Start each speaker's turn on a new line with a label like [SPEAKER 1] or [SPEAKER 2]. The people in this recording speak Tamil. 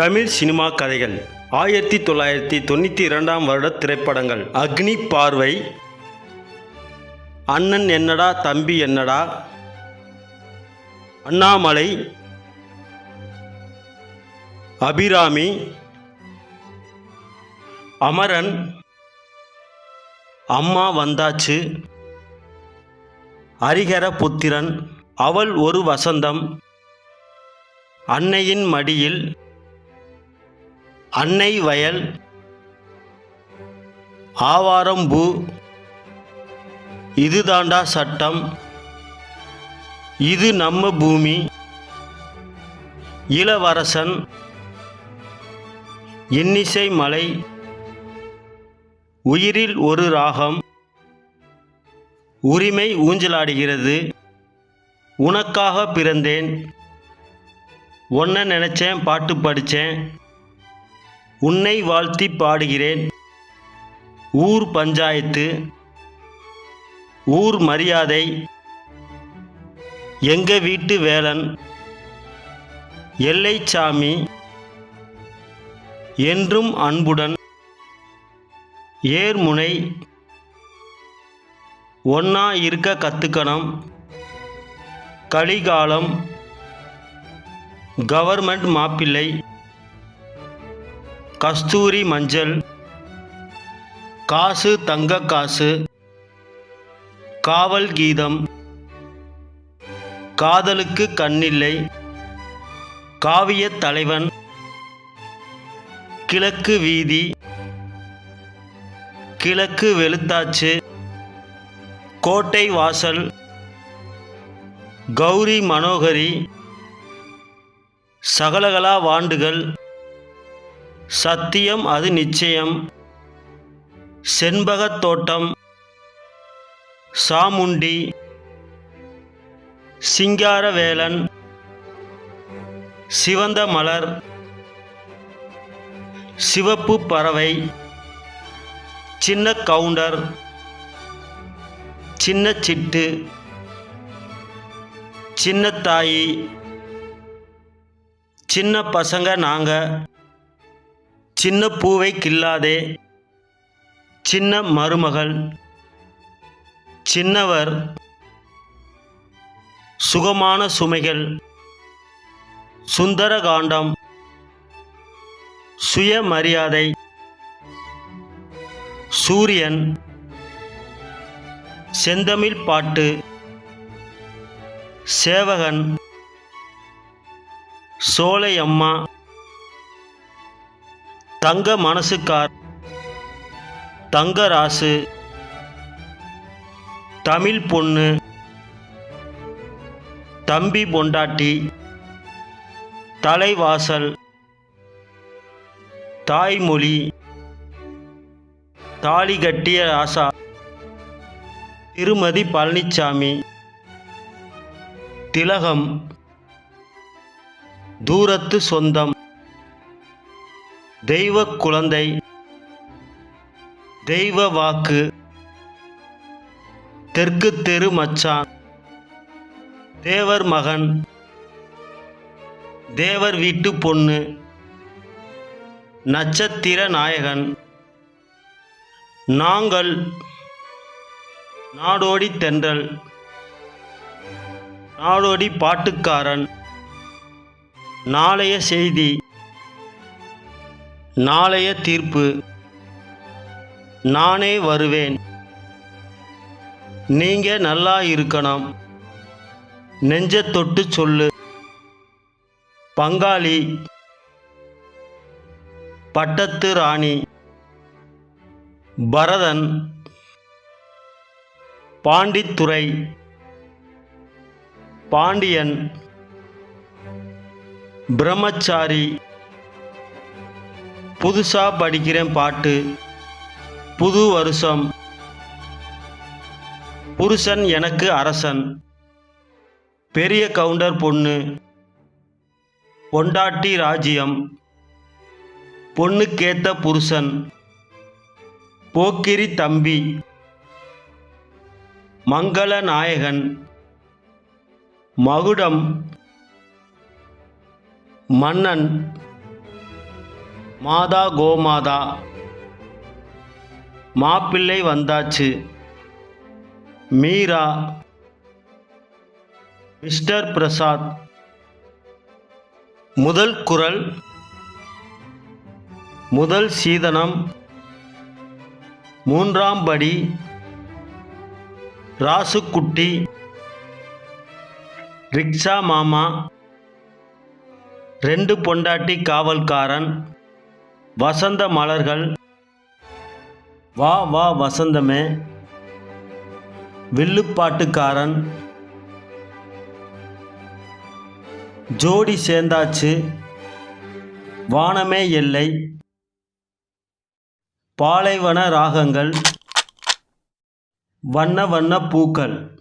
[SPEAKER 1] தமிழ் சினிமா கதைகள். ஆயிரத்தி தொள்ளாயிரத்தி தொண்ணூற்றி இரண்டாம் வருட திரைப்படங்கள். அக்னி பார்வை. அண்ணன் என்னடா தம்பி என்னடா? அண்ணாமலை. அபிராமி. அமரன். அம்மா வந்தாச்சு. ஹரிஹர புத்திரன். அவள் ஒரு வசந்தம். அன்னையின் மடியில் அன்னை வயல் ஆவாரம்பூ இதுதாண்டா சட்டம் இது நம்ம பூமி இளவரசன் இன்னிசை மலை உயிரில் ஒரு ராகம் உரிமை ஊஞ்சலாடுகிறது உனக்காக பிறந்தேன் ஒன்ன நினச்சேன் பாட்டு படித்தேன் உன்னை வாழ்த்தி பாடுகிறேன். ஊர் பஞ்சாயத்து ஊர் மரியாதை எங்க வீட்டு வேலன் எல்லைச்சாமி என்றும் அன்புடன் ஏர்முனை ஒன்னா இருக்க கத்துக்கணும். கலிகாலம் கவர்மெண்ட் மாப்பிள்ளை கஸ்தூரி மஞ்சள் காசு தங்க காசு காவல் கீதம் காதலுக்கு கண்ணில்லை காவிய தலைவன் கிழக்கு வீதி கிழக்கு வெளுத்தாச்சு கோட்டை வாசல் கௌரி மனோகரி சகலகலா வாண்டுகள் சத்தியம் அது நிச்சயம். செண்பகத் தோட்டம். சாமுண்டி. சிங்காரவேலன் சிவந்த மலர். சிவப்பு பறவை. சின்ன கவுண்டர். சின்ன சிட்டு. சின்னத்தாயி சின்ன பசங்க நாங்க. சின்ன பூவை கில்லாதே. சின்ன மருமகள். சின்னவர். சுகமான சுமைகள். சுந்தரகாண்டம் சுயமரியாதை சூரியன். செந்தமிழ் பாட்டு. சேவகன். சோலையம்மா. தங்க மனசுக்கார் தங்கராசு தமிழ் பொண்ணு தம்பி பொண்டாட்டி தலைவாசல் தாய்மொழி தாலி கட்டிய ராசா திருமதி பழனிச்சாமி திலகம் தூரத்து சொந்தம் தெய்வ குழந்தை தெய்வ வாக்கு தெற்கு தெரு மச்சான் தேவர் மகன் தேவர் வீட்டு பொண்ணு நட்சத்திர நாயகன். நாங்கள் நாடோடி தென்றல் நாடோடி பாட்டுக்காரன். நாளைய செய்தி. நாளைய தீர்ப்பு. நானே வருவேன். நீங்க நல்லா இருக்கணும். நெஞ்ச தொட்டு சொல்லு. பங்காளி. பட்டத்து ராணி. பரதன். பாண்டித்துறை. பாண்டியன். பிரம்மச்சாரி. புதுசா படிக்கிறேன் பாட்டு. புது வருஷம். புருஷன் எனக்கு அரசன். பெரிய கவுண்டர் பொண்ணு. பொண்டாட்டி ராஜ்யம். பொண்ணுக்கேத்த புருஷன். போக்கிரி தம்பி. மங்கள நாயகன். மகுடம். மன்னன். மாதா கோமாதா மாப்பிள்ளை வந்தாச்சு. மீரா. மிஸ்டர் பிரசாத். முதல் குரல். முதல் சீதனம். மூன்றாம் படி. ராசுக்குட்டி. ரிக்ஷா மாமா. ரெண்டு பொண்டாட்டி காவல்காரன். வசந்த மலர்கள். வா வா வசந்தமே. வில்லுப்பாட்டுக்காரன். ஜோடி சேர்ந்தாச்சு. வானமே எல்லை. பாலைவன ராகங்கள். வண்ண வண்ண பூக்கள்.